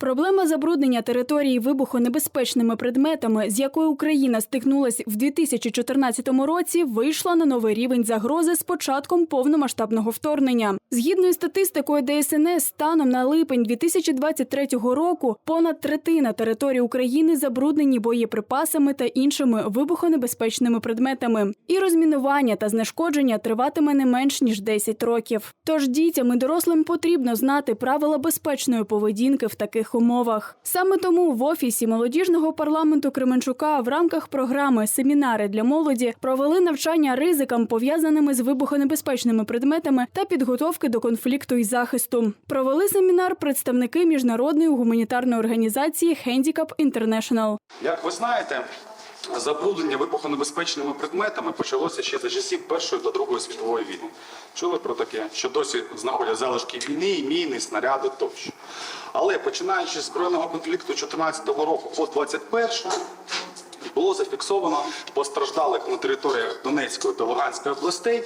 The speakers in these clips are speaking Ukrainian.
Проблема забруднення території вибухонебезпечними предметами, з якою Україна стикнулась в 2014 році, вийшла на новий рівень загрози з початком повномасштабного вторгнення. Згідно із статистикою ДСНС, станом на липень 2023 року понад третина території України забруднені боєприпасами та іншими вибухонебезпечними предметами. І розмінування та знешкодження триватиме не менш ніж 10 років. Тож дітям і дорослим потрібно знати правила безпечної поведінки в таких умовах. Саме тому в офісі молодіжного парламенту Кременчука в рамках програми Семінари для молоді провели навчання ризикам, пов'язаними з вибухонебезпечними предметами та підготовки до конфлікту і захисту. Провели семінар представники міжнародної гуманітарної організації Handicap International. Як ви знаєте, забруднення вибухонебезпечними предметами почалося ще за часів Першої та Другої світової війни. Чули про таке, що досі знаходять залишки війни, міни, снаряди тощо. Але починаючи з збройного конфлікту 2014 року по 21 було зафіксовано постраждалих на територіях Донецької та Луганської областей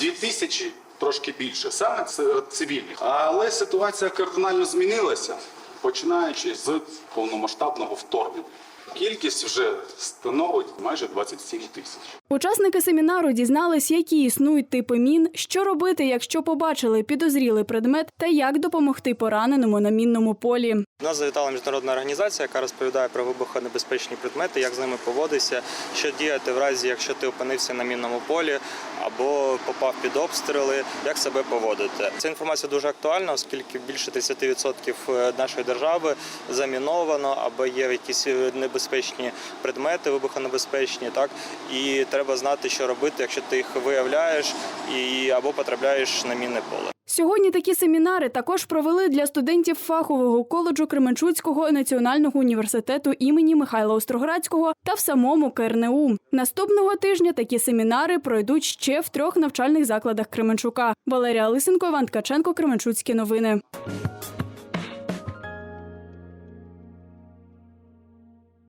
2000 трошки більше, саме цивільних. Але ситуація кардинально змінилася, починаючи з повномасштабного вторгнення. Кількість вже становить майже 27 тисяч. Учасники семінару дізнались, які існують типи мін, що робити, якщо побачили підозрілий предмет, та як допомогти пораненому на мінному полі. Нас завітала міжнародна організація, яка розповідає про вибухонебезпечні предмети, як з ними поводитися, що діяти в разі, якщо ти опинився на мінному полі або попав під обстріли, як себе поводити. Ця інформація дуже актуальна, оскільки більше 30% нашої держави заміновано або є якісь небезпечні предмети, вибухонебезпечні, так і треба знати, що робити, якщо ти їх виявляєш і або потрапляєш на мінне поле. Сьогодні такі семінари також провели для студентів фахового коледжу Кременчуцького національного університету імені Михайла Остроградського та в самому КРНУ. Наступного тижня такі семінари пройдуть ще в трьох навчальних закладах Кременчука. Валерія Лисенко, Іван Ткаченко, Кременчуцькі новини.